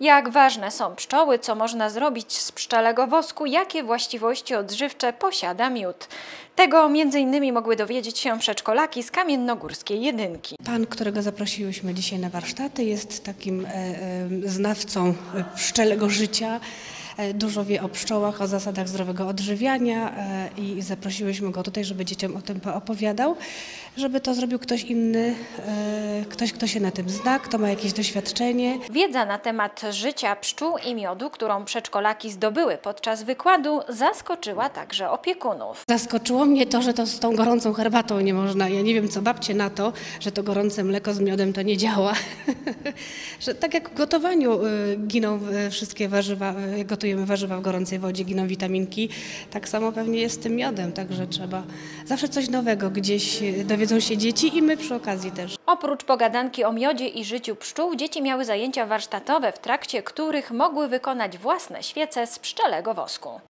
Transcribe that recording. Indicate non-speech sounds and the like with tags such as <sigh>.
Jak ważne są pszczoły, co można zrobić z pszczelego wosku, jakie właściwości odżywcze posiada miód. Tego m.in. mogły dowiedzieć się przedszkolaki z Kamiennogórskiej Jedynki. Pan, którego zaprosiłyśmy dzisiaj na warsztaty, jest takim e, e, znawcą pszczelego życia. E, Dużo wie o pszczołach, o zasadach zdrowego odżywiania i zaprosiłyśmy go tutaj, żeby dzieciom o tym opowiadał, żeby to zrobił ktoś inny, ktoś, kto się na tym zna, kto ma jakieś doświadczenie. Wiedza na temat życia pszczół i miodu, którą przedszkolaki zdobyły podczas wykładu, zaskoczyła także opiekunów. Zaskoczyło mnie to, że to z tą gorącą herbatą nie można. Ja nie wiem, co babcie na to, że to gorące mleko z miodem to nie działa. <laughs> że tak jak w gotowaniu y, giną y, wszystkie warzywa, y, gotujemy warzywa w gorącej wodzie, giną witaminki, tak samo pewnie jest z tym miodem, także trzeba zawsze coś nowego gdzieś dowiedzą się dzieci i my przy okazji też. Oprócz pogadanki o miodzie i życiu pszczół, dzieci miały zajęcia warsztatowe, w trakcie których mogły wykonać własne świece z pszczelego wosku.